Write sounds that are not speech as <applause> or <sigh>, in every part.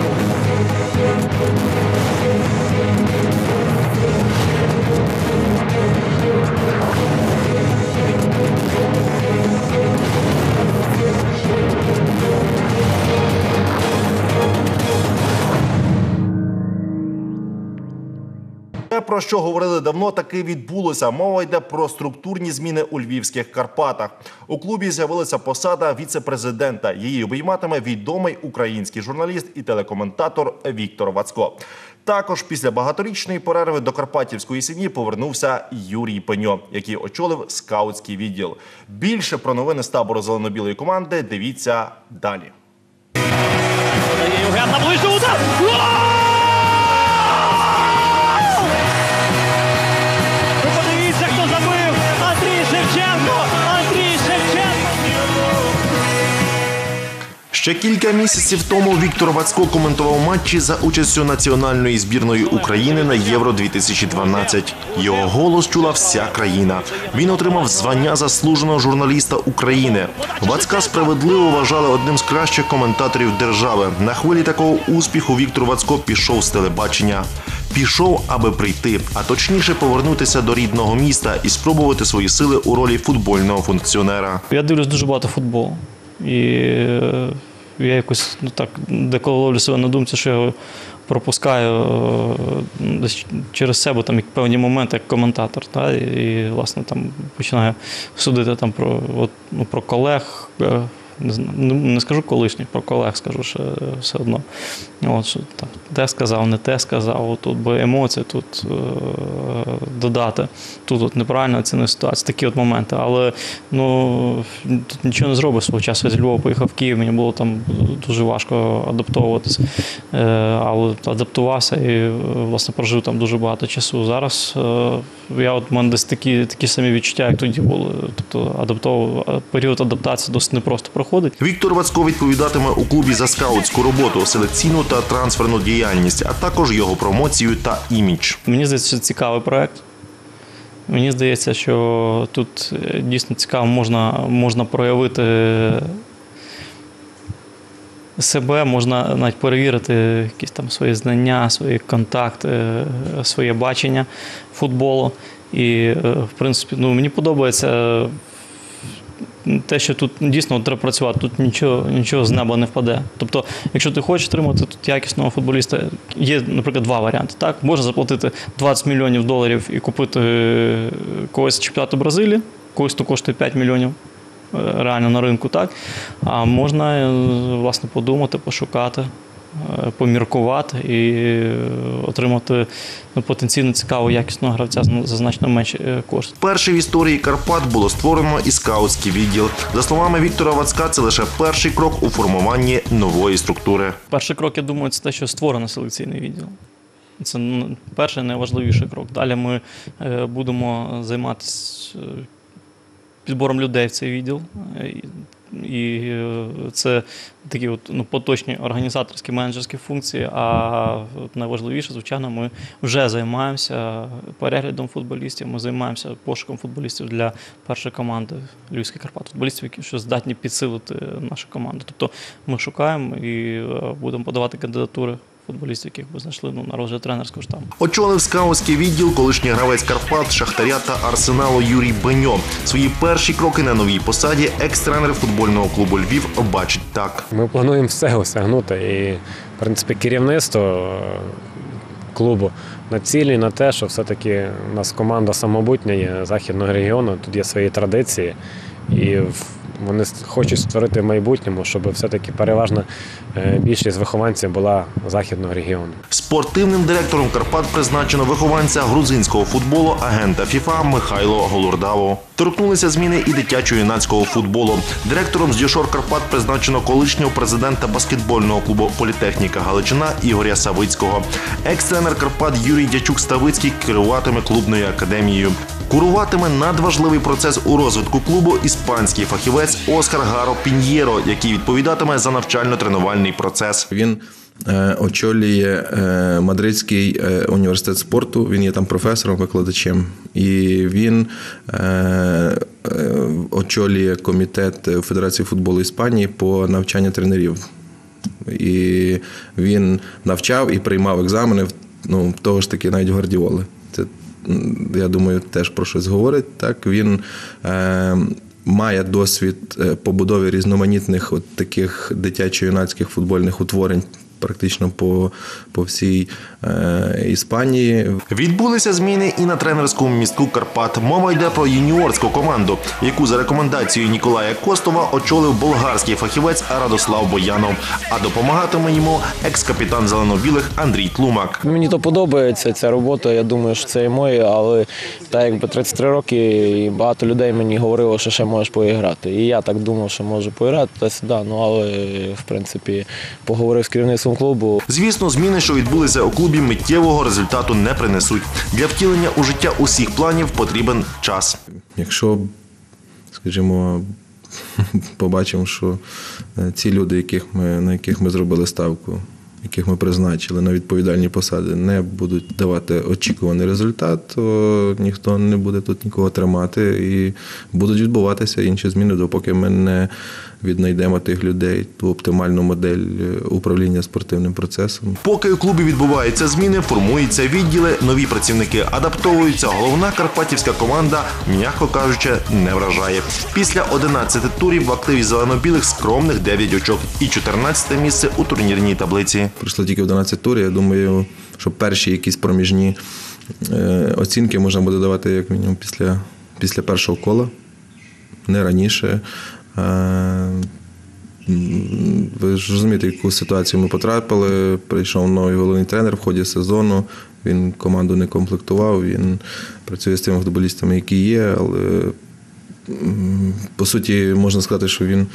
Thank you. Про що говорили давно, таки відбулося. Мова йде про структурні зміни у львівських Карпатах. У клубі з'явилася посада віце-президента. Її обійматиме відомий український журналіст і телекоментатор Віктор Вацко. Також після багаторічної перерви до Карпатівської сім'ї повернувся Юрій Пеньо, який очолив скаутський відділ. Більше про новини з табору зелено-білої команди дивіться далі. Подає Євген на удар. Ще кілька місяців тому Віктор Вацько коментував матчі за участю національної збірної України на Євро 2012. Його голос чула вся країна. Він отримав звання заслуженого журналіста України. Вацька справедливо вважали одним з кращих коментаторів держави. На хвилі такого успіху Віктор Вацько пішов з телебачення. Пішов, аби прийти, а точніше повернутися до рідного міста і спробувати свої сили у ролі футбольного функціонера. Я дивлюсь дуже багато футболу. І е, я якось ну так деколи ловлю себе на думці, що я пропускаю е, десь через себе там певні моменти як коментатор. Та, і, власне там починаю судити там про, от, ну, про колег. Не, ну, не скажу колишніх, про колег скажу ще все одно. От, що, там, те сказав, не те сказав, тут бо емоції тут е, додати. Тут от неправильно оцінив ситуацію, такі от моменти. Але ну, тут нічого не зробиш свого часу. Я з Львова поїхав в Київ, мені було там дуже важко адаптовуватися. Е, але адаптувався і е, власне прожив там дуже багато часу. Зараз е, я от в мене десь такі, такі самі відчуття, як тоді були. Тобто адаптов... період адаптації досить непросто проходить. Віктор Вацько відповідатиме у клубі за скаутську роботу, селекційну та трансферну діяльність, а також його промоцію та імідж. Мені здається, що це цікавий проект. Мені здається, що тут е, дійсно цікаво можна, можна проявити себе, можна навіть перевірити якісь там свої знання, свої контакти, е, своє бачення футболу. І, е, в принципі, ну, мені подобається те, що тут дійсно треба працювати, тут нічого, нічого з неба не впаде. Тобто, якщо ти хочеш отримати тут якісного футболіста, є, наприклад, два варіанти. Так? Можна заплатити 20 мільйонів доларів і купити е, когось з чемпіонату Бразилії, когось, хто коштує 5 мільйонів е, реально на ринку, так? А можна е, власне подумати, пошукати. Е, Поміркувати і е, отримати ну, потенційно цікавого якісного гравця за значно менші е, кошти. Перший в історії Карпат було створено і скаутський відділ. За словами Віктора Вацька, це лише перший крок у формуванні нової структури. Перший крок, я думаю, це те, що створено селекційний відділ. Це ну, перший найважливіший крок. Далі ми е, будемо займатися підбором людей в цей відділ. І- І е, це такі от, ну, поточні організаторські менеджерські функції. А найважливіше, звичайно, ми вже займаємося переглядом футболістів. Ми займаємося пошуком футболістів для першої команди Львівських Карпат. Футболістів, які що здатні підсилити нашу команду. Тобто ми шукаємо і е, будемо подавати кандидатури футболістів, яких би знайшли ну, на розгляд тренерського штабу. Очолив скаутський відділ колишній гравець Карпат, Шахтаря та Арсеналу Юрій Беньо. Свої перші кроки на новій посаді екс-тренер футбольного клубу Львів бачить так. Ми плануємо все осягнути. І, в принципі, керівництво е, клубу націлює на те, що все-таки у нас команда самобутня є західного регіону, тут є свої традиції. І в- вони хочуть створити в майбутньому, щоб все-таки переважна е, більшість вихованців була західного регіону. Спортивним директором Карпат призначено вихованця грузинського футболу, агента ФІФА Михайло Голурдаву. Торкнулися зміни і дитячо-юнацького футболу. Директором з Дюшор Карпат призначено колишнього президента баскетбольного клубу Політехніка Галичина Ігоря Савицького. Екс-тренер Карпат Юрій Дячук Ставицький керуватиме клубною академією. Куруватиме надважливий процес у розвитку клубу іспанський фахівець Оскар Гаро Піньєро, який відповідатиме за навчально-тренувальний процес. Він е, очолює е, Мадридський е, університет спорту. Він є там професором, викладачем. І він очолює комітет Федерації футболу Іспанії по навчанню тренерів. І він навчав і приймав екзамени ну, того ж таки навіть Гвардіоли. Я думаю, теж про щось говорить. Так, він е, має досвід е, побудови різноманітних от таких дитячо-юнацьких футбольних утворень. Практично по, по всій е, Іспанії. Відбулися зміни і на тренерському містку Карпат. Мова йде про юніорську команду, яку за рекомендацією Ніколая Костова очолив болгарський фахівець Радослав Боянов. А допомагатиме йому екс-капітан зелено-білих Андрій Тлумак. Мені то подобається ця робота. Я думаю, що це і моє, але так якби 33 роки, і багато людей мені говорило, що ще можеш поіграти. І я так думав, що можу поіграти та сюди. Ну але в принципі поговорив з керівництвом клубу. Звісно, зміни, що відбулися у клубі, миттєвого результату не принесуть. Для втілення у життя усіх планів потрібен час. Якщо, скажімо, <laughs> побачимо, що е, ці люди, яких ми, на яких ми зробили ставку, яких ми призначили на відповідальні посади, не будуть давати очікуваний результат, то ніхто не буде тут нікого тримати і будуть відбуватися інші зміни, допоки ми не віднайдемо тих людей, ту оптимальну модель е, управління спортивним процесом. Поки у клубі відбуваються зміни, формуються відділи, нові працівники адаптовуються. Головна карпатівська команда, м'яко кажучи, не вражає. Після 11 турів в активі зелено-білих скромних 9 очок і 14 місце у турнірній таблиці. Пройшло тільки 11 турів. Я думаю, що перші якісь проміжні е, оцінки можна буде давати як мінімум після, після першого кола, не раніше. Е, Ви ж розумієте, яку ситуацію ми потрапили. Прийшов новий головний тренер в ході сезону. Він команду не комплектував, він працює з тими футболістами, які є, але по суті можна сказати, що він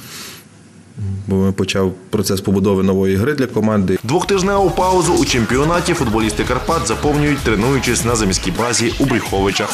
бо почав процес побудови нової гри для команди. Двохтижневу паузу у чемпіонаті футболісти Карпат заповнюють, тренуючись на заміській базі у Бріховичах.